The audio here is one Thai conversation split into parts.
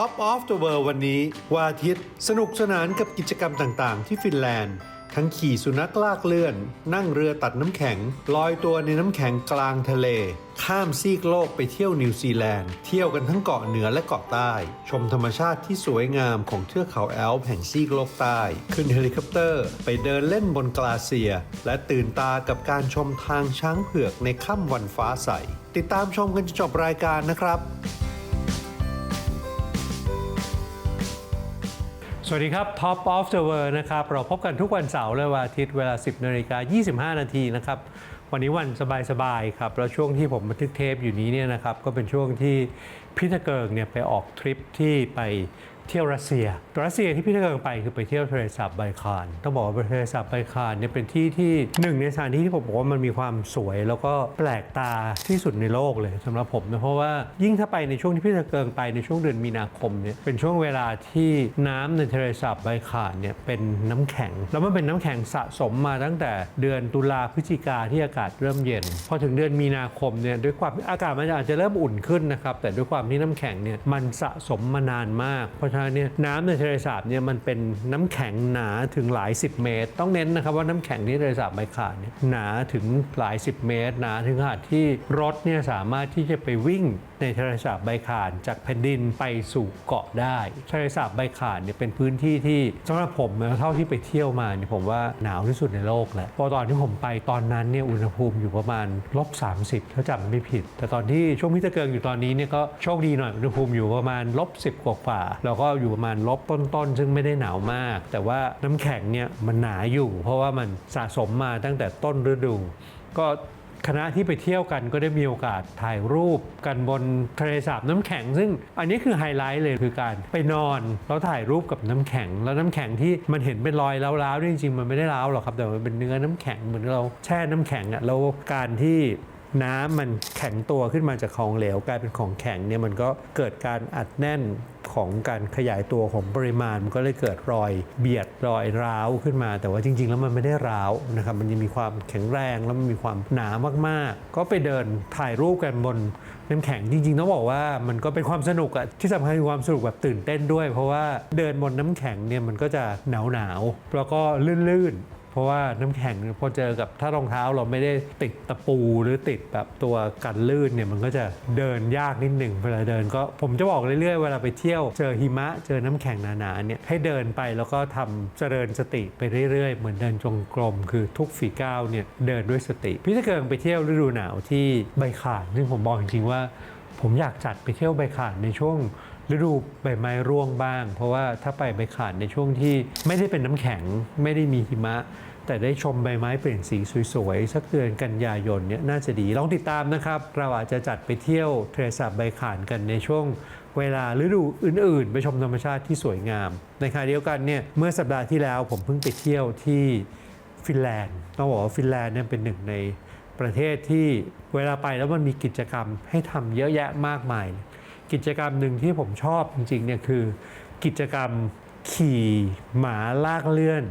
Top of the World วันนี้วันอาทิตย์ สนุกสนานกับกิจกรรมต่างๆ ที่ฟินแลนด์ ทั้งขี่สุนัขลากเลื่อน นั่งเรือตัดน้ำแข็ง ลอยตัวในน้ำแข็งกลางทะเล ข้ามซีกโลกไปเที่ยวนิวซีแลนด์ เที่ยวกันทั้งเกาะเหนือและเกาะใต้ ชมธรรมชาติที่สวยงามของเทือกเขาแอลป์แห่งซีกโลกใต้ ขึ้นเฮลิคอปเตอร์ ไปเดินเล่นบนกลาเซีย และตื่นตากับการชมทางช้างเผือกในค่ำวันฟ้าใส ติดตามชมกันจนจบรายการนะครับ สวัสดีครับ Top of the World นะครับ เราพบกันทุกวันเสาร์และวันอาทิตย์เวลา 10นาฬิกา25 นาทีนะครับ วันนี้วันสบายๆครับ แล้วช่วงที่ผมบันทึกเทปอยู่นี้เนี่ยนะครับ ก็เป็นช่วงที่พี่ตะเกิงเนี่ยไปออกทริปที่ไป เที่ยวรัสเซีย รัสเซียที่พี่ตะเกิงไปคือไปเที่ยวทะเลสาบไบคานต้องบอกว่าทะเลสาบไบคานเนี่ยเป็นที่ที่หนึ่งในสถานที่ที่ผมบอกว่ามันมีความสวย แล้วก็แปลกตาที่สุดในโลกเลยสำหรับผมนะเพราะว่ายิ่งถ้าไปในช่วงที่พี่ตะเกิงไปในช่วงเดือนมีนาคมเนี่ยเป็นช่วงเวลาที่น้ำในทะเลสาบไบคานเนี่ยเป็นน้ำแข็ง แล้วมันเป็นน้ำแข็งสะสมมาตั้งแต่เดือนตุลาพฤศจิกาที่อากาศเริ่มเย็น พอถึงเดือนมีนาคมเนี่ยด้วยความอากาศมันอาจจะเริ่มอุ่นขึ้นนะครับแต่ด้วยความที่น้ำแข็งเนี่ยมันสะสมมานานมากเพราะฉะนั้นเนี่ยน้ำในทะเลสาบเนี่ยมันเป็นน้ำแข็งหนาถึงหลายสิบเมตร ต้องเน้นนะครับว่าน้ำแข็งที่ทะเลสาบไบคาดเนี่ยหนาถึงหลายสิบเมตร หนาถึงขนาดที่รถเนี่ยสามารถที่จะไปวิ่ง ในทะเลสาบไบคานจากแผ่นดินไปสู่เกาะได้ทะเลสาบไบคานเนี่ยเป็นพื้นที่ที่สำหรับผมเท่าที่ไปเที่ยวมาเนี่ยผมว่าหนาวที่สุดในโลกแหละพราะตอนที่ผมไปตอนนั้นเนี่ยอุณหภูมิอยู่ประมาณลบ30 ถ้าจำไม่ผิด แต่ตอนที่ช่วงพิจเกิงอยู่ตอนนี้เนี่ยก็โชคดีหน่อยอุณหภูมิอยู่ประมาณลบ10กว่าฝ่าๆแล้วก็อยู่ประมาณลบต้นๆ ซึ่งไม่ได้หนาวมาก แต่ว่าน้ำแข็งเนี่ยมันหนาอยู่ เพราะว่ามันสะสมมาตั้งแต่ต้นฤดู ก็ คณะที่ไปเที่ยวกันก็ได้มีโอกาสถ่ายรูปกันบนทะเลสาบน้ำแข็ง ซึ่งอันนี้คือไฮไลท์เลยคือการไปนอนแล้วถ่ายรูปกับน้ำแข็ง แล้วน้ำแข็งที่มันเห็นเป็นรอยร้าวๆนี่จริงๆมันไม่ได้ร้าวหรอกครับแต่มันเป็นเนื้อน้ำแข็งเหมือนเราแช่น้ำแข็งอะ่ะแล้วการที่ น้ำมันแข็งตัวขึ้นมาจากของเหลวกลายเป็นของแข็งเนี่ยมันก็เกิดการอัดแน่นของการขยายตัวของปริมาณมันก็เลยเกิดรอยเบียดรอยร้าวขึ้นมา แต่ว่าจริง ๆ แล้วมันไม่ได้ร้าวนะครับมันยังมีความแข็งแรงแล้วมันมีความหนามากๆ ก็ไปเดินถ่ายรูปกันบนน้ำแข็งจริง ๆ ต้องบอกว่ามันก็เป็นความสนุกอะที่สำคัญคือความสนุกแบบตื่นเต้นด้วย เพราะว่าเดินบนน้ำแข็งเนี่ยมันก็จะหนาวๆแล้วก็ลื่นๆ เพราะว่าน้ำแข็งพอเจอกับถ้ารองเท้าเราไม่ได้ติดตะปูหรือติดแบบตัวกันลื่นเนี่ยมันก็จะเดินยากนิดหนึ่งเวลาเดินก็ผมจะบอกเรื่อยๆเวลาไปเที่ยวเจอหิมะเจอน้ำแข็งหนาๆเนี่ยให้เดินไปแล้วก็ทำเจริญสติไปเรื่อยๆ เหมือนเดินจงกรมคือทุกฝีก้าวเนี่ยเดินด้วยสติ พี่จะเกิงไปเที่ยวฤดูหนาวที่ใบขานซึ่งผมบอกจริงๆว่า ผมอยากจัดไปเที่ยวใบขานในช่วง ฤดูใบไม้ร่วงบ้าง เพราะว่าถ้าไปใบขานในช่วงที่ไม่ได้เป็นน้ำแข็งไม่ได้มีหิมะ แต่ได้ชมใบไม้เปลี่ยนสีสวยๆ สักเดือนกันยายนเนี่ยน่าจะดี ลองติดตามนะครับ เราอาจจะจัดไปเที่ยวเทะเลสาบใบขานกันในช่วงเวลาฤดูอื่นๆ ไปชมธรรมชาติที่สวยงาม ในขณะเดียวกันเนี่ยเมื่อสัปดาห์ที่แล้วผมเพิ่งไปเที่ยวที่ฟินแลนด์ต้องบอกว่าฟินแลนด์เนี่ยเป็นหนึ่งในประเทศที่เวลาไปแล้วมันมีกิจกรรมให้ทำเยอะแยะมากมาย กิจกรรมหนึ่งที่ผมชอบจริงๆเนี่ยคือกิจกรรมขี่หมาลากเลื่อน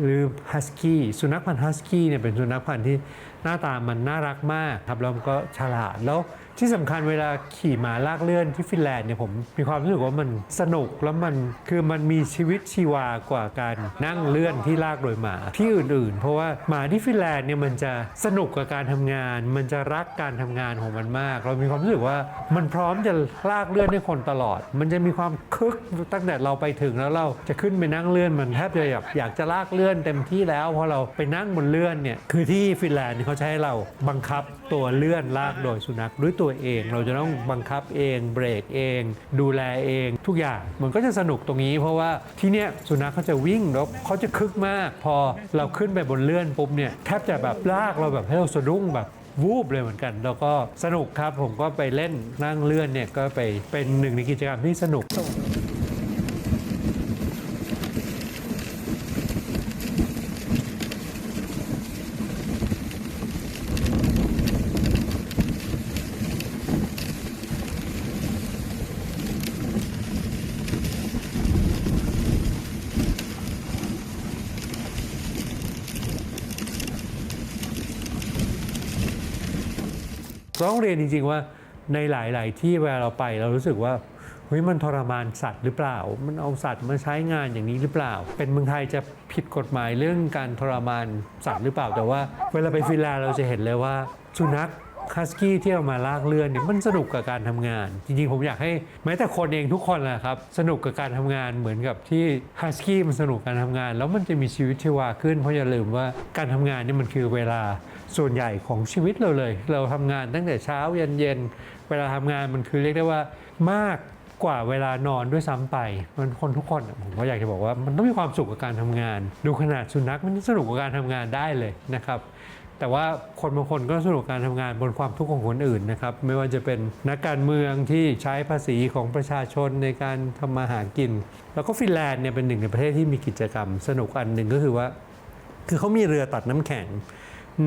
หรือฮัสกี้สุนัขพันธุ์ฮัสกี้เนี่ยเป็นสุนัขพันธุ์ที่หน้าตามันน่ารักมากครับแล้วก็ฉลาดแล้ว ที่สำคัญเวลาขี่ม้าลากเลื่อนที่ฟินแลนด์เนี่ยผมมีความรู้สึกว่ามันสนุกแล้วมันคือมันมีชีวิตชีวากว่าการนั่งเลื่อนที่ลากโดยหมาที่อื่นๆ เพราะว่าหมาที่ฟินแลนด์เนี่ยมันจะสนุกกับการทำงาน มันจะรักการทำงานของมันมาก เรามีความรู้สึกว่ามันพร้อมจะลากเลื่อนให้คนตลอด มันจะมีความคึกตั้งแต่เราไปถึงแล้วเราจะขึ้นไปนั่งเลื่อนมันแทบจะอยากอยากจะลากเลื่อนเต็มที่แล้วพอเราไปนั่งบนเลื่อนเนี่ยคือที่ฟินแลนด์เขาจะให้เราบังคับตัวเลื่อนลากโดยสุนัขด้วยตัวเอง เราจะต้องบังคับเองเบรกเอง ดูแลเองทุกอย่างมันก็จะสนุกตรงนี้ เพราะว่าที่เนี้ยสุนัขเขาจะวิ่งแล้วเขาจะคึกมาก พอเราขึ้นไปบนเลื่อนปุ๊บเนี่ยแทบจะแบบลากเราแบบให้เราสะดุ้งแบบวูบเลยเหมือนกัน แล้วก็สนุกครับผมก็ไปเล่นนั่งเลื่อนเนี่ยก็ไปเป็นหนึ่งในกิจกรรมที่สนุก ต้องเรียนจริง ๆ ว่าในหลาย ๆ ที่เวลาเราไปเรารู้สึกว่าเฮ้ยมันทรมานสัตว์หรือเปล่า มันเอาสัตว์มาใช้งานอย่างนี้หรือเปล่า เป็นเมืองไทยจะผิดกฎหมายเรื่องการทรมานสัตว์หรือเปล่า แต่ว่า เวลาไปฟินแลนด์เราจะเห็นเลยว่า สุนัขคัสกี้ที่เอามาลากเลื่อนเนี่ยมันสนุกกับการทำงาน จริง ๆ ผมอยากให้แม้แต่คนเองทุกคนแหละครับ สนุกกับการทำงานเหมือนกับที่ฮัสกี้มันสนุกกับการทำงาน แล้วมันจะมีชีวิตชีวาขึ้นเพราะอย่าลืมว่าการทำงานนี่มันคือเวลา ส่วนใหญ่ของชีวิตเราเลย เราทำงานตั้งแต่เช้ายันเย็น เวลาทำงานมันคือเรียกได้ว่ามากกว่าเวลานอนด้วยซ้ำไป มันคนทุกคนผมก็อยากจะบอกว่ามันต้องมีความสุขกับการทำงาน ดูขนาดสุนัขมันสนุกกับการทำงานได้เลยนะครับแต่ว่าคนบางคนก็สนุกการทำงานบนความทุกข์ของคนอื่นนะครับ ไม่ว่าจะเป็นนักการเมืองที่ใช้ภาษีของประชาชนในการทำมาหากิน แล้วก็ฟินแลนด์เนี่ยเป็นหนึ่งในประเทศที่มีกิจกรรม สนุกอันหนึ่งก็คือว่า คือเขามีเรือตัดน้ำแข็ง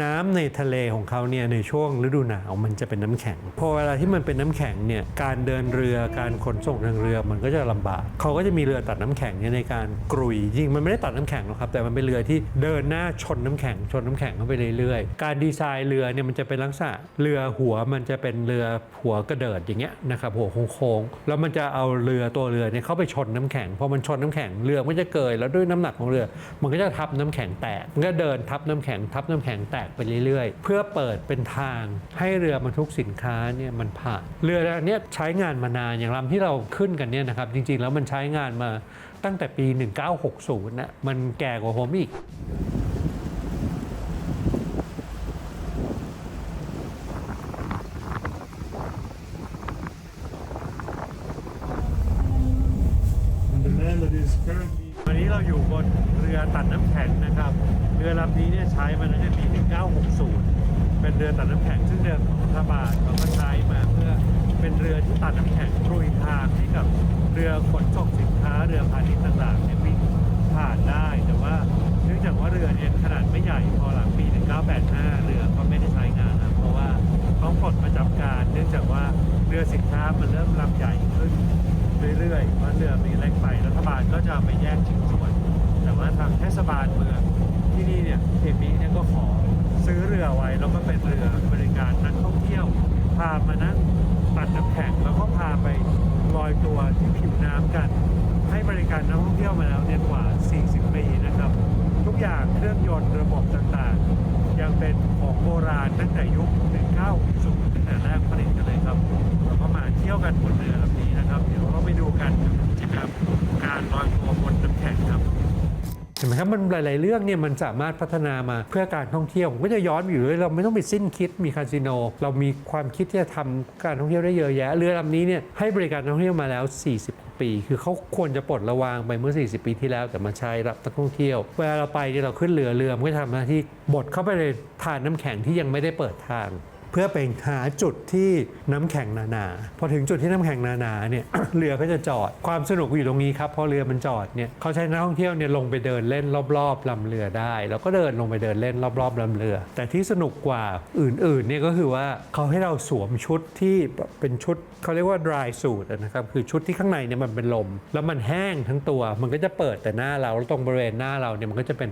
น้ำในทะเลของเขาเนี่ยในช่วงฤดูหนาวมันจะเป็นน้ำแข็ง พอเวลาที่มันเป็นน้ำแข็งเนี่ยการเดินเรือการขนส่งทางเรือมันก็จะลำบาก เขาก็จะมีเรือตัดน้ำแข็งเนี่ยในการกรุยจริงมันไม่ได้ตัดน้ำแข็งหรอกครับ แต่มันเป็นเรือที่เดินหน้าชนน้ำแข็งชนน้ำแข็งเข้าไปเรื่อยๆ การดีไซน์เรือเนี่ยมันจะเป็นลักษณะเรือหัวมันจะเป็นเรือหัวกระเดิดอย่างเงี้ยนะครับหัวโค้งๆแล้วมันจะเอาเรือตัวเรือเนี่ยเข้าไปชนน้ำแข็งพอมันชนน้ำแข็งเรือมันจะเกยแล้วด้วยน้ำหนักของเรือ มันก็จะทับน้ำแข็งแตกมันก็เดินทับน้ำแข็งทับน้ำแข็งแตตกไปเรื่อยๆ เพื่อเปิดเป็นทางให้เรือบรรทุกสินค้าเนี่ยมันผ่าน เรือลำนี้ใช้งานมานานอย่างลำที่เราขึ้นกันเนี่ยนะครับจริงๆแล้วมันใช้งานมาตั้งแต่ปี 1960นะมันแก่กว่าผมอีก And the man that is currently วันนี้เราอยู่บนเรือตัดน้ำแข็งนะครับ เรือลำนี้เนี่ยใช้มาตั้งแต่ปี 1960 เป็นเรือตัดน้ำแข็งซึ่งเดิมของรัฐบาลเขาก็ใช้มาเพื่อเป็นเรือที่ตัดน้ำแข็งกรุยทางให้กับเรือขนส่งสินค้าเรือพาณิชย์ต่างๆเนี่ยวิ่งผ่านได้ แต่ว่าเนื่องจากว่าเรือเนี่ยขนาดไม่ใหญ่พอหลังปี 1985 เรือก็ไม่ได้ใช้งานนะเพราะว่าเขาปลดประจำการ เนื่องจากว่า เรือสินค้ามันเริ่มลำใหญ่ขึ้นเรื่อยๆเพราะเรือมีเล็กไปรัฐบาลก็จะไปแยกชิ้นส่วน แต่ว่าทางเทศบาลเมืองที่นี่เนี่ยเขตนี้เนี่ยก็ขอซื้อเรือไว้แล้วก็เป็นเรือบริการนักท่องเที่ยว พามานั่งตัดน้ำแข็งแล้วก็พาไปลอยตัวที่ผิวน้ำกัน ให้บริการนักท่องเที่ยวมาแล้วเนี่ยกว่า 40 ปีนะครับ ทุกอย่างเครื่องยนต์ระบบต่างๆ ยังเป็นของโบราณตั้งแต่ยุค 1960ตั้ง แต่แรกผลิตกันเลยครับเราก็มาเที่ยวกันบนเรือลำนี้นะครับ เดี๋ยวเราไปดูกันนะครับการลอยตัวบนน้ำแข็งครับเห็นไหมครับมันหลาย ๆ เรื่องเนี่ยมันสามารถพัฒนามาเพื่อการท่องเที่ยวผมก็จะย้อนอยู่เลยเราไม่ต้องไปสิ้นคิดมีคาสิโน เรามีความคิดที่จะทำการท่องเที่ยวได้เยอะแยะ เรือลำนี้เนี่ยให้บริการท่องเที่ยวมาแล้ว 40ปีคือเขาควรจะปลดระวางไปเมื่อ 40 ปีที่แล้วแต่มาใช้รับนักท่องเที่ยว เวลาเราไปเนี่ยเราขึ้นเรือเรือมันก็ทำหน้าที่บดเข้าไปในทานน้ำแข็งที่ยังไม่ได้เปิดทาง พื่อไปหาจุดที่น้ำแข็งหนาๆพอถึงจุดที่น้ำแข็งหนาๆเนี่ยเรือก็จะจอดความสนุกอยู่ตรงนี้ครับพอเรือมันจอดเนี่ยเขาใช้นักท่องเที่ยวเนี่ยลงไปเดินเล่นรอบๆลำเรือได้แล้วก็เดินลงไปเดินเล่นรอบๆลำเรือ แต่ที่สนุกกว่าอื่นๆเนี่ยก็คือว่าเขาให้เราสวมชุดที่เป็นชุดเขาเรียกว่า dry suit นะครับคือชุดที่ข้างในเนี่ยมันเป็นลม แล้วมันแห้งทั้งตัว มันก็จะเปิดแต่หน้าเราแล้วตรงบริเวณหน้าเราเนี่ยมันก็จะเป็น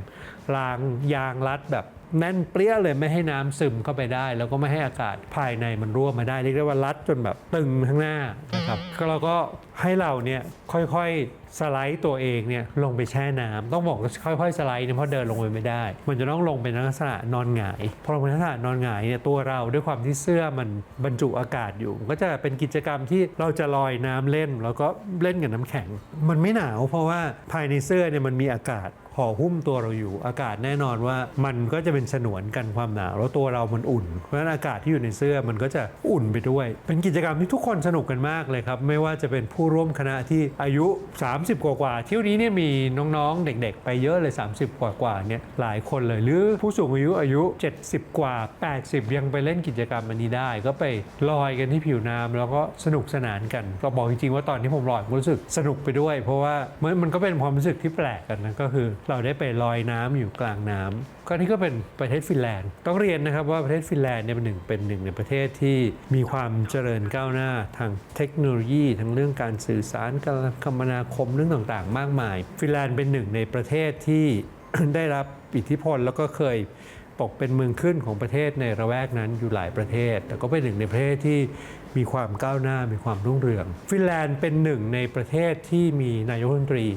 รางยางรัดแบบ แน่นเปรี้ยเลยไม่ให้น้ำซึมเข้าไปได้ แล้วก็ไม่ให้อากาศภายในมันรั่วมาได้เรียกได้ว่ารัดจนแบบตึงทั้งหน้านะครับก็เราก็ให้เราเนี่ยค่อยๆสไลด์ตัวเองเนี่ยลงไปแช่น้ำต้องบอกค่อยๆสไลด์เนี่ยเพราะเดินลงไปไม่ได้ มันจะต้องลงเป็นลักษณะนอนหงายพอลงเป็นลักษณะนอนหงายเนี่ยตัวเราด้วยความที่เสื้อมันบรรจุอากาศอยู่ ก็จะเป็นกิจกรรมที่เราจะลอยน้ำเล่น แล้วก็เล่นกับน้ำแข็ง มันไม่หนาวเพราะว่าภายในเสื้อเนี่ยมันมีอากาศ ห่อหุ้มตัวเราอยู่ อากาศแน่นอนว่ามันก็จะเป็นฉนวนกันความหนาวแล้วตัวเรามันอุ่น เพราะฉะนั้นอากาศที่อยู่ในเสื้อมันก็จะอุ่นไปด้วย เป็นกิจกรรมที่ทุกคนสนุกกันมากเลยครับ ไม่ว่าจะเป็นผู้ร่วมคณะที่อายุ 30 กว่ากว่าเที่ยวนี้เนี่ยมีน้องๆ เด็กๆ ไปเยอะเลย 30 กว่ากว่าเนี่ยหลายคนเลยหรือผู้สูงอายุอายุ 70 กว่า 80 ยังไปเล่นกิจกรรมอันนี้ได้ ก็ไปลอยกันที่ผิวน้ำแล้วก็สนุกสนานกันก็บอกจริงๆว่าตอนที่ผมลอยผมรู้สึกสนุกไปด้วย เพราะว่ามันมันก็เป็นความรู้สึกที่แปลกกันนะก็คือเราได้ไปลอยน้ำอยู่กลางน้ำก็นี่ก็เป็นประเทศฟินแลนด์ ต้องเรียนนะครับว่าประเทศฟินแลนด์เนี่ยเป็นหนึ่งเป็นหนึ่งในประเทศที่มีความเจริญก้าวหน้าทางเทคโนโลยีทั้งเรื่องการสื่อสารการคมนาคมเรื่องต่างๆ มากมาย ฟินแลนด์เป็นหนึ่งในประเทศที่ได้รับอิทธิพลแล้วก็เคยตกเป็นเมืองขึ้นของประเทศในระแวกนั้นอยู่หลายประเทศ แต่ก็เป็นหนึ่งในประเทศที่มีความก้าวหน้ามีความรุ่งเรือง ฟินแลนด์เป็นหนึ่งในประเทศที่มีนายกรัฐมนตรี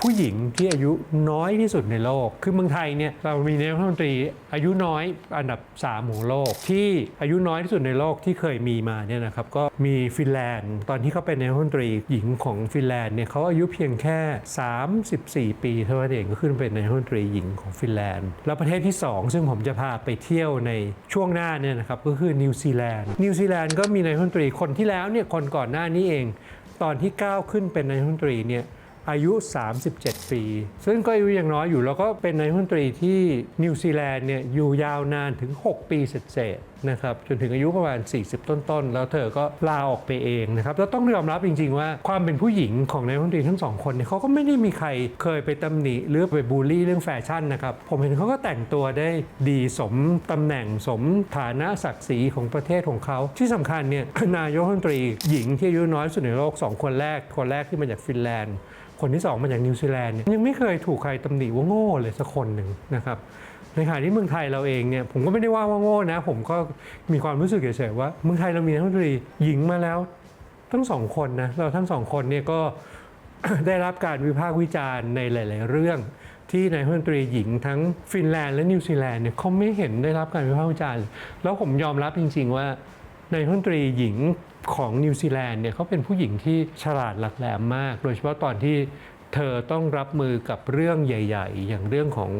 ผู้หญิงที่อายุน้อยที่สุดในโลก คือเมืองไทยเนี่ยเรามีนายกรัฐมนตรีอายุน้อยอันดับ3ของโลก ที่อายุน้อยที่สุดในโลกที่เคยมีมาเนี่ยนะครับก็มีฟินแลนด์ ตอนที่เขาเป็นนายกรัฐมนตรีหญิงของฟินแลนด์เนี่ยเขาอายุเพียงแค่ 34 ปีเท่านั้นเองก็ขึ้นเป็นนายกรัฐมนตรีหญิงของฟินแลนด์ แล้วประเทศที่ 2 ซึ่งผมจะพาไปเที่ยวในช่วงหน้าเนี่ยนะครับก็คือนิวซีแลนด์นิวซีแลนด์ก็มีนายกรัฐมนตรีคนที่แล้วเนี่ยคนก่อนหน้านี้เอง ตอนที่ก้าวขึ้นเป็นนายกรัฐมนตรีเนี่ย อายุ 37 ปี ซึ่งก็อายุยังน้อยอยู่แล้วก็เป็นนายรัฐมนตรีที่นิวซีแลนด์เนี่ยอยู่ยาวนานถึง 6 ปีเศษนะครับจนถึงอายุประมาณ 40 ต้นๆ แล้วเธอก็ลาออกไปเองนะครับแล้วต้องยอมรับจริง ๆ ว่าความเป็นผู้หญิงของนายรัฐมนตรีทั้งสองคนเนี่ยเขาก็ไม่ได้มีใครเคยไปตำหนิหรือไปบูลลี่เรื่องแฟชั่นนะครับผมเห็นเขาก็แต่งตัวได้ดีสมตำแหน่งสมฐานะศักดิ์ศรีของประเทศของเขาที่สำคัญเนี่ยนายกรัฐมนตรีหญิงที่อายุน้อยสุดในโลกสองคนแรกคนแรกที่มาจากฟินแลนด์ คนที่สองมาจากนิวซีแลนด์เนี่ยยังไม่เคยถูกใครตำหนิว่าโง่เลยสักคนหนึ่งนะครับในขณะที่เมืองไทยเราเองเนี่ยผมก็ไม่ได้ว่าว่าโง่นะ ผมก็มีความรู้สึกเฉยๆว่าเมืองไทยเรามีนักดนตรีหญิงมาแล้วทั้งสองคนนะเราทั้งสองคนเนี่ยก็ได้รับการวิพากษ์วิจารณ์ในหลาย ๆ เรื่อง ที่นายรัฐมนตรีหญิงทั้งฟินแลนด์และนิวซีแลนด์เนี่ยเขาไม่เห็นได้รับการวิพากษ์วิจารณ์แล้วผมยอมรับจริง ๆ ว่าในรัฐมนตรีหญิง ของนิวซีแลนด์เนี่ยเขาเป็นผู้หญิงที่ฉลาดหลักแหลมมาก โดยเฉพาะตอนที่เธอต้องรับมือกับเรื่องใหญ่ ๆ อย่างเรื่องของ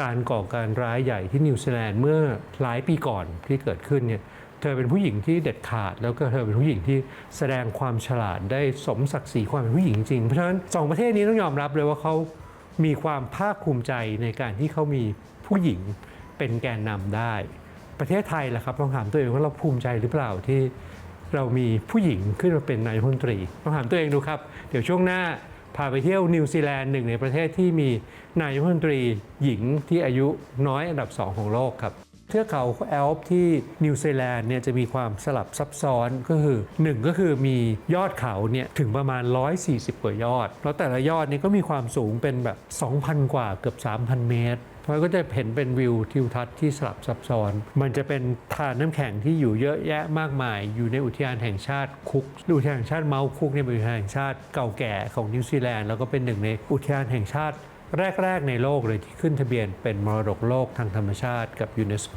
การก่อการร้ายใหญ่ที่นิวซีแลนด์เมื่อหลายปีก่อนที่เกิดขึ้นเนี่ยเธอเป็นผู้หญิงที่เด็ดขาด แล้วก็เธอเป็นผู้หญิงที่แสดงความฉลาดได้สมศักดิ์ศรีความเป็นผู้หญิงจริงเพราะฉะนั้นสองประเทศนี้ต้องยอมรับเลยว่าเขามีความภาคภูมิใจในการที่เขามีผู้หญิงเป็นแกนนำได้ ประเทศไทยล่ะครับลองถามตัวเองว่าเราภูมิใจหรือเปล่าที่ เรามีผู้หญิงขึ้นมาเป็นนายกรัฐมนตรีลองถามตัวเองดูครับ เดี๋ยวช่วงหน้าพาไปเที่ยวนิวซีแลนด์หนึ่งในประเทศที่มีนายกรัฐมนตรีหญิงที่อายุน้อยอันดับ 2 ของโลกครับเทือกเขาแอลป์ที่นิวซีแลนด์เนี่ยจะมีความสลับซับซ้อนก็คือ 1 ก็คือมียอดเขาเนี่ยถึงประมาณ 140 กว่ายอด แล้วแต่ละยอดนี่ก็มีความสูงเป็นแบบ 2,000 กว่าเกือบ 3,000 เมตร เพราะก็จะเห็นเป็นวิวทิวทัศน์ที่สลับซับซ้อน มันจะเป็นทานน้ำแข็งที่อยู่เยอะแยะมากมาย อยู่ในอุทยานแห่งชาติคุกอุทยานแห่งชาติเมาส์คุกเนี่ยเป็นอุทยานแห่งชาติเก่าแก่ของนิวซีแลนด์แล้วก็เป็นหนึ่งในอุทยานแห่งชาติแรก ๆ ในโลกเลยที่ขึ้นทะเบียนเป็นมรดกโลกทางธรรมชาติกับยูเนสโก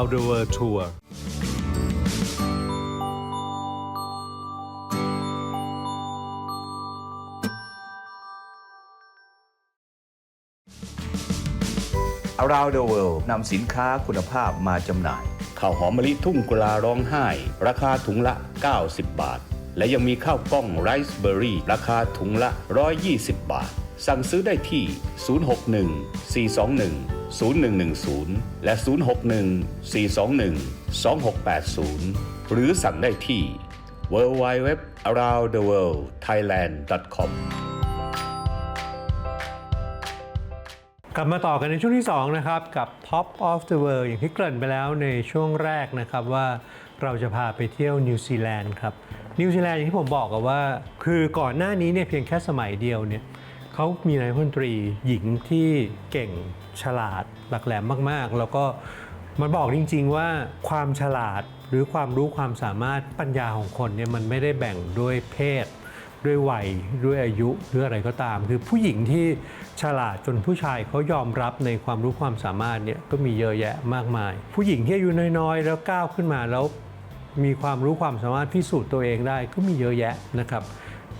the world tour อ r o u n d the World นำสินค้าคุณภาพมาจำหน่าย ข้าวหอมมะลิทุ่งกุลาร้องไห้ ราคาถุงละ 90 บาท และยังมีข้าวกล้องไรซ์เบอร์รี่ราคาถุงละ 120 บาท สั่งซื้อได้ที่ 061 421 0110 และ 061 421 2680 หรือสั่งได้ที่ www aroundtheworldthailand.com กลับมาต่อกันในช่วงที่ 2 นะครับ กับ Top of the World อย่างที่เกริ่นไปแล้วในช่วงแรกนะครับว่าเราจะพาไปเที่ยวนิวซีแลนด์ครับนิวซีแลนด์อย่างที่ผมบอกกันว่า คือก่อนหน้านี้เนี่ยเพียงแค่สมัยเดียวเนี่ยเขามีนายกรัฐมนตรีหญิงที่เก่ง ฉลาดหลักแหลมมากๆ แล้วก็มันบอกจริง ๆ ว่าความฉลาดหรือความรู้ความสามารถปัญญาของคนเนี่ยมันไม่ได้แบ่งด้วยเพศ ด้วยวัยด้วยอายุหรืออะไรก็ตาม คือผู้หญิงที่ฉลาดจนผู้ชายเขายอมรับในความรู้ความสามารถเนี่ยก็มีเยอะแยะมากมาย ผู้หญิงที่อายุน้อยๆ แล้วก้าวขึ้นมาแล้วมีความรู้ความสามารถพิสูจน์ตัวเองได้ก็มีเยอะแยะนะครับ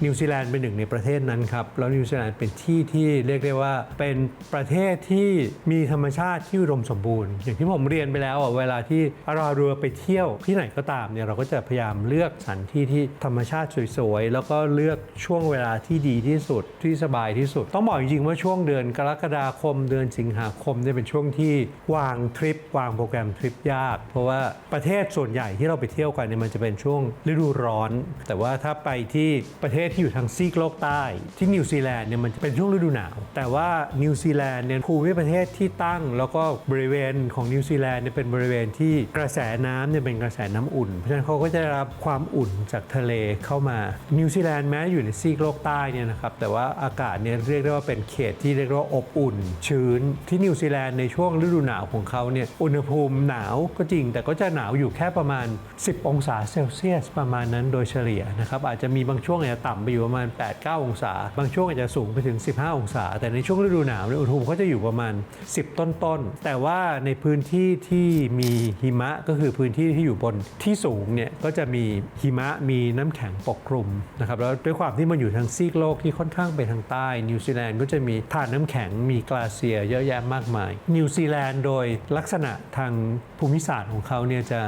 นิวซีแลนด์เป็นหนึ่งในประเทศนั้นครับ แล้วนิวซีแลนด์เป็นที่ที่เรียกได้ว่าเป็นประเทศที่มีธรรมชาติที่อุดมสมบูรณ์ อย่างที่ผมเรียนไปแล้วอะเวลาที่เราเรือไปเที่ยวที่ไหนก็ตามเนี่ยเราก็จะพยายามเลือกสถานที่ที่ธรรมชาติสวยๆ แล้วก็เลือกช่วงเวลาที่ดีที่สุดที่สบายที่สุด ต้องบอกจริงๆว่าช่วงเดือนกรกฎาคมเดือนสิงหาคมเนี่ยเป็นช่วงที่วางทริปวางโปรแกรมทริปยาก เพราะว่าประเทศส่วนใหญ่ที่เราไปเที่ยวกันเนี่ยมันจะเป็นช่วงฤดูร้อน แต่ว่าถ้าไปที่ประเทศที่อยู่ทางซีกโลกใต้ ที่นิวซีแลนด์เนี่ยมันจะเป็นช่วงฤดูหนาว แต่ว่านิวซีแลนด์เนี่ยภูมิประเทศที่ตั้ง แล้วก็บริเวณของนิวซีแลนด์เนี่ยเป็นบริเวณที่กระแสน้ำเนี่ยเป็นกระแสน้ำอุ่น เพราะฉะนั้นเขาก็จะได้รับความอุ่นจากทะเลเข้ามา นิวซีแลนด์แม้อยู่ในซีกโลกใต้เนี่ยนะครับแต่ว่าอากาศเนี่ยเรียกได้ว่าเป็นเขตที่เรียกว่าอบอุ่น ชื้นที่นิวซีแลนด์ในช่วงฤดูหนาวของเขาเนี่ยอุณหภูมิหนาวก็จริง แต่ก็จะหนาวอยู่แค่ประมาณ 10 องศาเซลเซียสประมาณนั้นโดยเฉลี่ยนะครับอาจจะมีบางช่วงอาจจะต่ำไปอยู่ประมาณ 8-9 องศา บางช่วงอาจจะสูงไปถึง 15 องศา แต่ในช่วงฤดูหนาวเนี่ยอุณหภูมิเขาจะอยู่ประมาณ 10 ต้นๆ แต่ว่าในพื้นที่ที่มีหิมะก็คือพื้นที่ที่อยู่บนที่สูงเนี่ยก็จะมีหิมะมีน้ำแข็งปกคลุมนะครับแล้วด้วยความที่มันอยู่ทางซีกโลกที่ค่อนข้างไปทางใต้นิวซีแลนด์ก็จะมีทานน้ำแข็งมีกลาเซียเยอะแยะมากมาย นิวซีแลนด์โดยลักษณะทางภูมิศาสตร์ของเขาเนี่ยจะ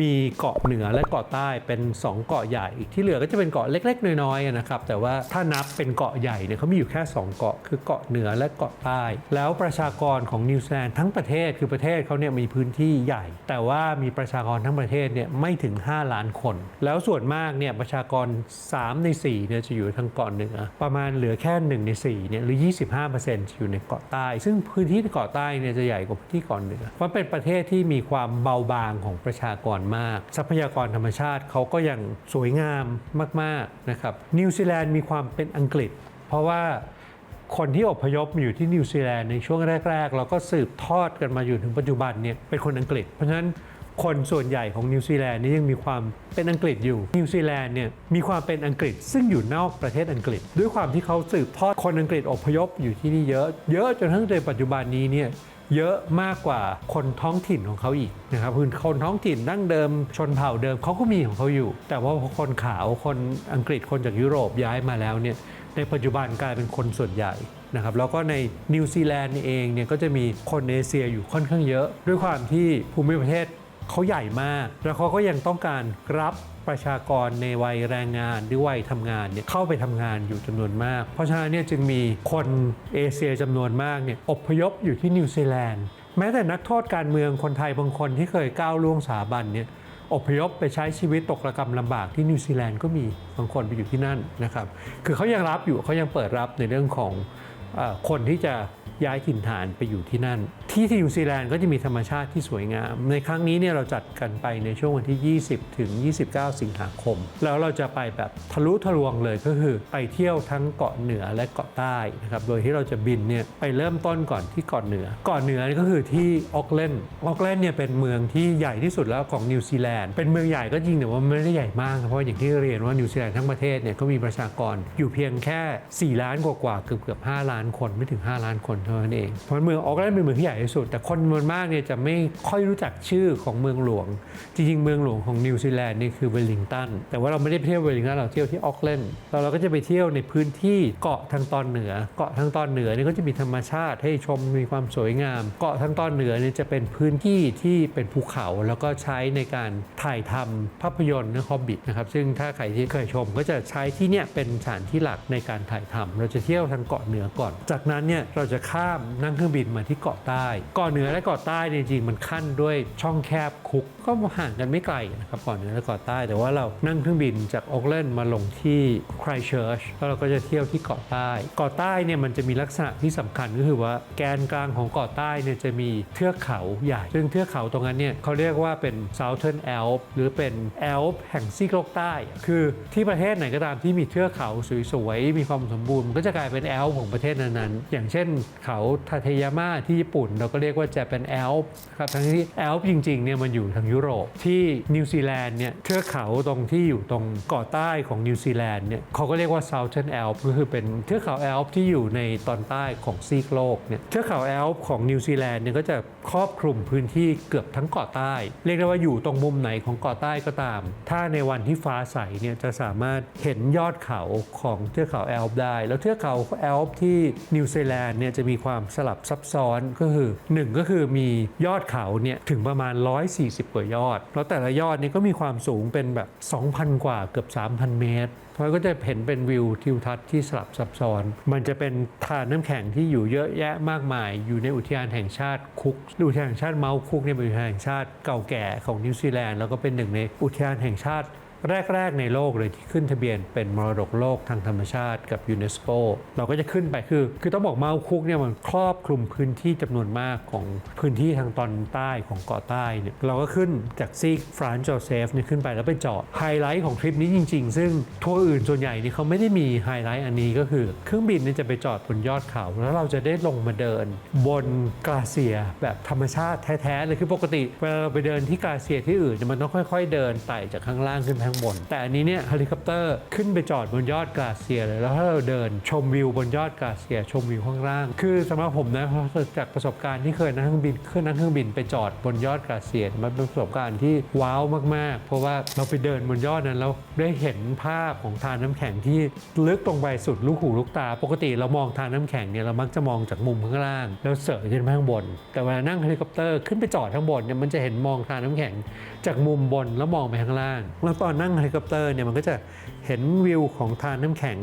มีเกาะเหนือและเกาะใต้เป็น 2 เกาะใหญ่อีกที่เหลือก็จะเป็นเกาะเล็ก ๆ น้อยๆนะครับแต่ว่าถ้านับเป็นเกาะใหญ่เนี่ยเขามีอยู่แค่ 2 เกาะ คือเกาะเหนือและเกาะใต้ แล้วประชากรของนิวซีแลนด์ทั้งประเทศคือประเทศเขาเนี่ยมีพื้นที่ใหญ่ แต่ว่ามีประชากรทั้งประเทศเนี่ยไม่ถึง 5 ล้านคน แล้วส่วนมากเนี่ยประชากร 3 ใน4เนี่ยจะอยู่ทางเกาะเหนือประมาณเหลือแค่ 1 ใน4เนี่ยหรือ 25%จะอยู่ในเกาะใต้ ซึ่งพื้นที่เกาะใต้เนี่ยจะใหญ่กว่าพื้นที่เกาะเหนือเพราะเป็นประเทศที่มีความเบาบางของประชากรมาก ทรัพยากรธรรมชาติเขาก็ยังสวยงามมากๆนะครับนนิวซีแลนด์มีความเป็นอังกฤษ เพราะว่าคนที่อพยพมาอยู่ที่นิวซีแลนด์ในช่วงแรก ๆ เราก็สืบทอดกันมาอยู่ถึงปัจจุบันเนี่ยเป็นคนอังกฤษ เพราะฉะนั้นคนส่วนใหญ่ของนิวซีแลนด์นี่ยังมีความเป็นอังกฤษอยู่ นิวซีแลนด์เนี่ยมีความเป็นอังกฤษซึ่งอยู่นอกประเทศอังกฤษ ด้วยความที่เขาสืบทอดคนอังกฤษอพยพอยู่ที่นี่เยอะ เยอะจนทั้งในปัจจุบันนี้เนี่ย เยอะมากกว่าคนท้องถิ่นของเขาอีกนะครับคือคนท้องถิ่นดั้งเดิมชนเผ่าเดิมเขาก็มีของเขาอยู่ แต่ว่าคนขาวคนอังกฤษคนจากยุโรปย้ายมาแล้วเนี่ยในปัจจุบันกลายเป็นคนส่วนใหญ่นะครับแล้วก็ในนิวซีแลนด์เองเนี่ยก็จะมีคนเอเชียอยู่ค่อนข้างเยอะ ด้วยความที่ภูมิประเทศ เขาใหญ่มาก แล้วเขาก็ยังต้องการรับประชากรในวัยแรงงานหรือวัยทำงานเนี่ยเข้าไปทำงานอยู่จำนวนมาก เพราะฉะนั้นเนี่ยจึงมีคนเอเชียจำนวนมากเนี่ยอพยพอยู่ที่นิวซีแลนด์แม้แต่นักโทษการเมืองคนไทยบางคนที่เคยก้าวล่วงสถาบันเนี่ยอพยพไปใช้ชีวิตตกระกรรมลำบากที่นิวซีแลนด์ก็มีบางคนไปอยู่ที่นั่นนะครับ คือเขายังรับอยู่เขายังเปิดรับในเรื่องของอคนที่จะ ย้ายถิ่นฐานไปอยู่ที่นั่น ที่ที่นิวซีแลนด์ก็จะมีธรรมชาติที่สวยงาม ในครั้งนี้เนี่ยเราจัดกันไปในช่วงวันที่ 20 ถึง 29 สิงหาคม แล้วเราจะไปแบบทะลุทะลวงเลยก็คือไปเที่ยวทั้งเกาะเหนือและเกาะใต้นะครับโดยที่เราจะบินเนี่ยไปเริ่มต้นก่อนที่เกาะเหนือเกาะเหนือก็คือที่ออกแลนออกแลนเนี่ยเป็นเมืองที่ใหญ่ที่สุดแล้วของนิวซีแลนด์เป็นเมืองใหญ่ก็จริงแต่ว่าไม่ได้ใหญ่มากเพราะว่าอย่างที่เรียนว่านิวซีแลนด์ทั้งประเทศเนี่ยก็มีประชากรอยู่เพียงแค่ 4 ล้านกว่าๆเกือบเกือบ5ล้านคนไม่ถึง 5 ล้านคนเท่านั้นเอง เพราะเมืองออกแลนด์เป็นเมืองที่ใหญ่ที่สุด แต่คนจำนวนมากเนี่ยจะไม่ค่อยรู้จักชื่อของเมืองหลวง จริงๆ เมืองหลวงของนิวซีแลนด์นี่คือเวลลิงตัน แต่ว่าเราไม่ได้ไปเที่ยวเวลลิงตันเราเที่ยวที่ออกแลนด์แล้วเราก็จะไปเที่ยวในพื้นที่เกาะทางตอนเหนือ เกาะทางตอนเหนือนี่ก็จะมีธรรมชาติให้ชมมีความสวยงาม เกาะทางตอนเหนือเนี่ยจะเป็นพื้นที่ที่เป็นภูเขาแล้วก็ใช้ในการถ่ายทำภาพยนตร์เรื่องฮอบบิทนะครับซึ่งถ้าใครที่เคยชมก็จะใช้ที่เนี่ยเป็นสถานที่หลักในการถ่ายทำเราจะเที่ยวทางเกาะเหนือก่อน จากนั้นเนี่ยเราจะข้ามนั่งเครื่องบินมาที่เกาะใต้เกาะเหนือและเกาะใต้เนี่ยจริงๆมันขั้นด้วยช่องแคบคุกก็ห่างกันไม่ไกลนะครับกาะเหนือและเกาะใต้ แต่ว่าเรานั่งเครื่องบินจากโอกแลนด์มาลงที่ไครเชิร์ชแล้วเราก็จะเที่ยวที่เกาะใต้ เกาะใต้เนี่ยมันจะมีลักษณะที่สำคัญก็คือว่าแกนกลางของเกาะใต้เนี่ยจะมีเทือกเขาใหญ่ ซึ่งเทือกเขาตรงนั้นเนี่ยเขาเรียกว่าเป็น Southern Alps หรือเป็น Alp แห่งซีกโลกใต้ คือที่ประเทศไหนก็ตามที่มีเทือกเขาสวยๆ มีความสมบูรณ์มันก็จะกลายเป็นแอลป์ของประเทศนั้นๆ อย่างเช่นเขาทาเทยาม่าที่ญี่ปุ่น เราก็เรียกว่าจะเป็นแอลป์ครับทั้งที่แอลป์จริงๆเนี่ยมันอยู่ทางยุโรปที่นิวซีแลนด์เนี่ยเทือกเขาตรงที่อยู่ตรงเกาะใต้ของนิวซีแลนด์เนี่ยเขาก็เรียกว่า Southern Alps ก็คือเป็นเทือกเขาแอลป์ที่อยู่ในตอนใต้ของซีกโลกเนี่ยเทือกเขาแอลป์ของนิวซีแลนด์เนี่ยก็จะครอบคลุมพื้นที่เกือบทั้งเกาะใต้ เรียกได้ว่าอยู่ตรงมุมไหนของเกาะใต้ก็ตาม ถ้าในวันที่ฟ้าใสเนี่ยจะสามารถเห็นยอดเขาของเทือกเขาแอลป์ได้ แล้วเทือกเขาแอลป์ที่นิวซีแลนด์เนี่ยจะมีความสลับซับซ้อนก็คือหนึ่งก็คือมียอดเขาเนี่ยถึงประมาณ 140 กว่ายอด แล้วแต่ละยอดนี่ก็มีความสูงเป็นแบบ 2,000 กว่าเกือบ 3,000 เมตร เพราะก็จะเห็นเป็นวิวทิวทัศน์ที่สลับซับซ้อน มันจะเป็นทานน้ำแข็งที่อยู่เยอะแยะมากมาย อยู่ในอุทยานแห่งชาติคุกอุทยานแห่งชาติเมาคุกเนี่ยเป็นอุทยานแห่งชาติเก่าแก่ของนิวซีแลนด์แล้วก็เป็นหนึ่งในอุทยานแห่งชาติ แรก ๆ ในโลกเลยที่ขึ้นทะเบียนเป็นมรดกโลกทางธรรมชาติกับยูเนสโกเราก็จะขึ้นไปคือ คือต้องบอกเมาคุกเนี่ยมันครอบคลุมพื้นที่จำนวนมากของพื้นที่ทางตอนใต้ของเกาะใต้เนี่ยเราก็ขึ้นจากซีกฟรานซ์โจเซฟเนี่ยขึ้นไปแล้วไปจอดไฮไลท์ของทริปนี้จริง ๆ ซึ่งทัวร์อื่นส่วนใหญ่นี่เขาไม่ได้มีไฮไลท์อันนี้ก็คือ เครื่องบินเนี่ยจะไปจอดบนยอดเขา แล้วเราจะได้ลงมาเดิน บนกลาเซียแบบธรรมชาติแท้ๆเลยคือปกติเวลาเราไปเดินที่กลาเซียที่อื่นเนี่ยมันต้องค่อย ๆ เดินไต่จากข้างล่างขึ้นไปางบน แต่อันนี้เนี่ยเฮลิคอปเตอร์ขึ้นไปจอดบนยอดกาเซียเลย แล้วถ้าเราเดินชมวิวบนยอดกาเซียชมวิวข้างล่าง คือสำหรับผมนะเพราะจากประสบการณ์ที่เคยนั่งเครื่องบินขึ้นนั่งเครื่องบินไปจอดบนยอดกาเซียมันเป็นประสบการณ์ที่ว้าวมากๆ เพราะว่าเราไปเดินบนยอดนั้นแล้วได้เห็นภาพของทานน้ำแข็งที่ลึกลงไปสุดลูกหูลูกตา ปกติเรามองทานน้ำแข็งเนี่ยเรามักจะมองจากมุมข้างล่าง แล้วเสยขึ้นไปข้างบน แต่เวลานั่งเฮลิคอปเตอร์ขึ้นไปจอดข้างบนเนี่ยมันจะเห็นมองทานน้ำแข็งจากมุมบนแล้วมองไปข้างล่างแล้วตอนนั่งเฮลิคอปเตอร์เนี่ยมันก็จะเห็นวิวของทานน้ำแข็ง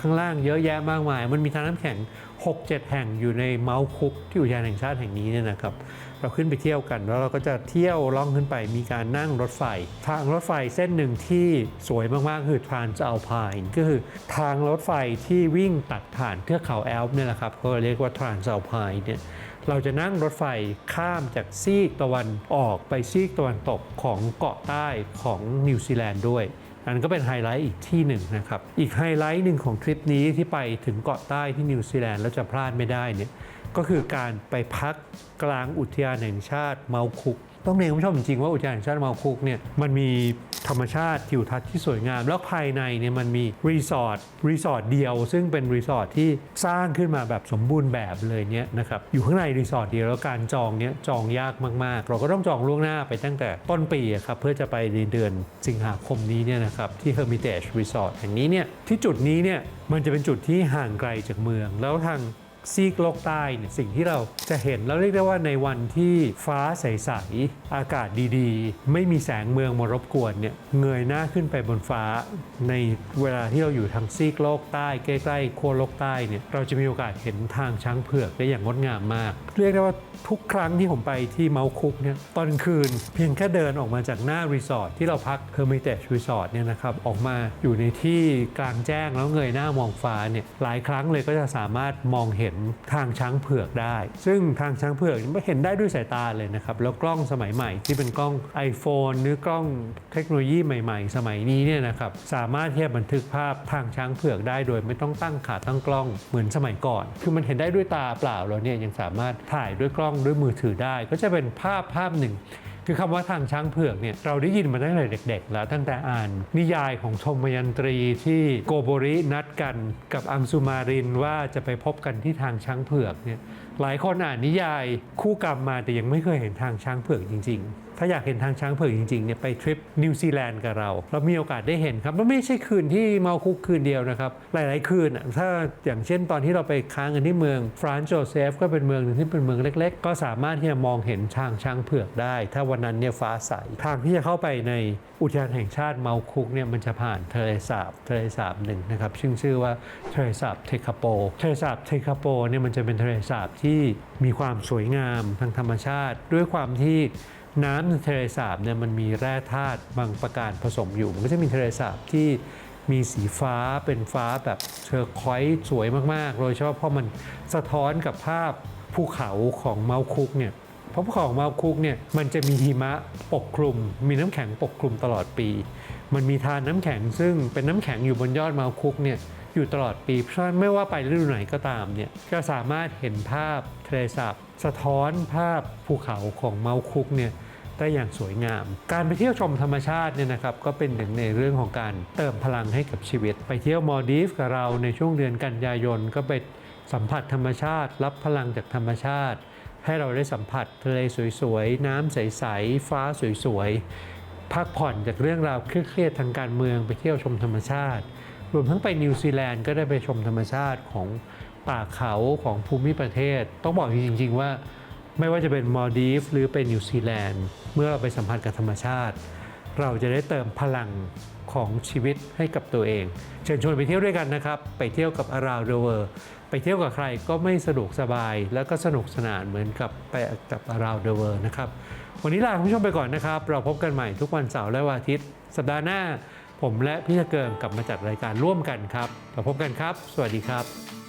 ข้างล่างเยอะแยะมากมาย มันมีทานน้ำแข็ง 6-7 แห่งอยู่ในเมาส์คุกที่อุทยานแห่งชาติแห่งนี้เนี่ยนะครับ เราขึ้นไปเที่ยวกัน แล้วเราก็จะเที่ยวล่องขึ้นไป มีการนั่งรถไฟ ทางรถไฟเส้นหนึ่งที่สวยมาก ๆ คือ Transalpine ก็คือทางรถไฟที่วิ่งตัดผ่านเทือกเขาแอลป์เนี่ยแหละครับเขาเรียกว่า Transalpine เนี่ย เราจะนั่งรถไฟข้ามจากซีกตะวันออกไปซีกตะวันตกของเกาะใต้ของนิวซีแลนด์ด้วย อันนนก็เป็นไฮไลท์อีกที่หนึ่งนะครับ อีกไฮไลท์หนึ่งของทริปนี้ที่ไปถึงเกาะใต้ที่นิวซีแลนด์แล้วจะพลาดไม่ได้เนี่ยก็คือการไปพักกลางอุทยานแห่งชาติเมาคุก ต้องเรียนคุณผู้ชมจริงๆว่าอุทยานแห่งชาติมาคุกเนี่ยมันมีธรรมชาติทิวทัศน์ที่สวยงาม แล้วภายในเนี่ยมันมีรีสอร์ทรีสอร์ทเดียว ซึ่งเป็นรีสอร์ทที่สร้างขึ้นมาแบบสมบูรณ์แบบเลยเนี่ยนะครับอยู่ข้างในรีสอร์ทเดียวแล้วการจองเนี่ยจองยากมากๆ เราก็ต้องจองล่วงหน้าไปตั้งแต่ต้นปีอะครับเพื่อจะไปในเดือนสิงหาคมนี้เนี่ยนะครับที่ Hermitage Resort แห่งนี้เนี่ยที่จุดนี้เนี่ยมันจะเป็นจุดที่ห่างไกลจากเมือง แล้วทาง ซีกโลกใต้เนี่ยสิ่งที่เราจะเห็นแล้วเรียกได้ว่าในวันที่ฟ้าใสๆอากาศดีๆ ไม่มีแสงเมืองมารบกวนเนี่ยเงยหน้าขึ้นไปบนฟ้า ในเวลาที่เราอยู่ทางซีกโลกใต้ใกล้ๆขั้วโลกใต้เนี่ยเราจะมีโอกาสเห็นทางช้างเผือกได้อย่างงดงามมาก เรียกได้ว่าทุกครั้งที่ผมไปที่เมาคุกเนี่ยตอนคืนเพียงแค่เดินออกมาจากหน้ารีสอร์ทที่เราพัก Hermitage Resort เนี่ยนะครับออกมาอยู่ในที่กลางแจ้งแล้วเงยหน้ามองฟ้าเนี่ยหลายครั้งเลยก็จะสามารถมองเห็นทางช้างเผือกได้ ซึ่งทางช้างเผือกไม่เห็นได้ด้วยสายตาเลยนะครับ แล้วกล้องสมัยใหม่ที่เป็นกล้อง iPhone หรือกล้องเทคโนโลยีใหม่ ๆ สมัยนี้เนี่ยนะครับสามารถที่จะบันทึกภาพทางช้างเผือกได้โดยไม่ต้องตั้งขาตั้งกล้องเหมือนสมัยก่อน คือมันเห็นได้ด้วยตาเปล่าแล้วเนี่ยยังสามารถถ่ายด้วยกล้องด้วยมือถือได้ ก็จะเป็นภาพภาพหนึ่ง คือคำว่าทางช้างเผือกเนี่ยเราได้ยินมาตั้งแต่เด็ก ๆ แล้วตั้งแต่อ่าน นิยายของชมยันตรีที่โกโบรินัดกันกับอังสุมารินว่าจะไปพบกันที่ทางช้างเผือกเนี่ยหลายคนอ่านนิยายคู่กรรมมาแต่ยังไม่เคยเห็นทางช้างเผือกจริง ๆ ถ้าอยากเห็นทางช้างเผือกจริงๆเนี่ยไปทริปนิวซีแลนด์กับเรา เรามีโอกาสได้เห็นครับแล้วไม่ใช่คืนที่เมาคุกคืนเดียวนะครับ หลายๆคืนอะถ้าอย่างเช่นตอนที่เราไปค้างกันที่เมืองฟรานซ์โจเซฟก็เป็นเมืองหนึ่งที่เป็นเมืองเล็ก ๆ ก็สามารถที่จะมองเห็นทางช้างเผือกได้ ถ้าวันนั้นเนี่ยฟ้าใสทางที่จะเข้าไปในอุทยานแห่งชาติเมาคุกเนี่ยมันจะผ่านทะเลสาบทะเลสาบหนึ่งนะครับซึ่งชื่อว่าทะเลสาบเทคาโปทะเลสาบเทคาโปเนี่ยมันจะเป็นทะเลสาบที่มีความสวยงามทางธรรมชาติด้วยความที่ น้ำในทะเลสาบเนี่ยมันมีแร่ธาตุบางประการผสมอยู่ มันก็จะมีทะเลสาบที่มีสีฟ้าเป็นฟ้าแบบเทอร์ควอยซ์สวยมากๆ โดยเฉพาะเพราะมันสะท้อนกับภาพภูเขาของเมาคุกเนี่ยเพราะภูเขาของเมาคุกเนี่ยมันจะมีหิมะปกคลุม มีน้ำแข็งปกคลุมตลอดปี มันมีทานน้ำแข็งซึ่งเป็นน้ำแข็งอยู่บนยอดเมาคุกเนี่ยอยู่ตลอดปีเพราะฉะนั้นไม่ว่าไปฤดูไหนก็ตามเนี่ยก็สามารถเห็นภาพทะเลสาบสะท้อนภาพภูเขาของเมาคุกเนี่ย ได้อย่างสวยงาม การไปเที่ยวชมธรรมชาติเนี่ยนะครับก็เป็นหนึ่งในเรื่องของการเติมพลังให้กับชีวิต ไปเที่ยวมอลดีฟกับเราในช่วงเดือนกันยายนก็ไปสัมผัสธรรมชาติ รับพลังจากธรรมชาติ ให้เราได้สัมผัสทะเลสวยๆ น้ำใสๆ ฟ้าสวยๆ พักผ่อนจากเรื่องราวเครียดๆทางการเมืองไปเที่ยวชมธรรมชาติ รวมทั้งไปนิวซีแลนด์ก็ได้ไปชมธรรมชาติของป่าเขาของภูมิประเทศ ต้องบอกจริงๆว่า ไม่ว่าจะเป็นมอลดีฟหรือเป็นนิวซีแลนด์เมื่อเราไปสัมผัสกับธรรมชาติ เราจะได้เติมพลังของชีวิตให้กับตัวเอง เชิญชวนไปเที่ยวด้วยกันนะครับ ไปเที่ยวกับ Around the World ไปเที่ยวกับใครก็ไม่สะดวกสบาย แล้วก็สนุกสนานเหมือนกับไปกับ Around the World นะครับ วันนี้ลาคุณผู้ชมไปก่อนนะครับ เราพบกันใหม่ทุกวันเสาร์และวันอาทิตย์ สัปดาห์หน้า ผมและพี่เกิงกลับมาจัดรายการร่วมกันครับเราพบกันครับ สวัสดีครับ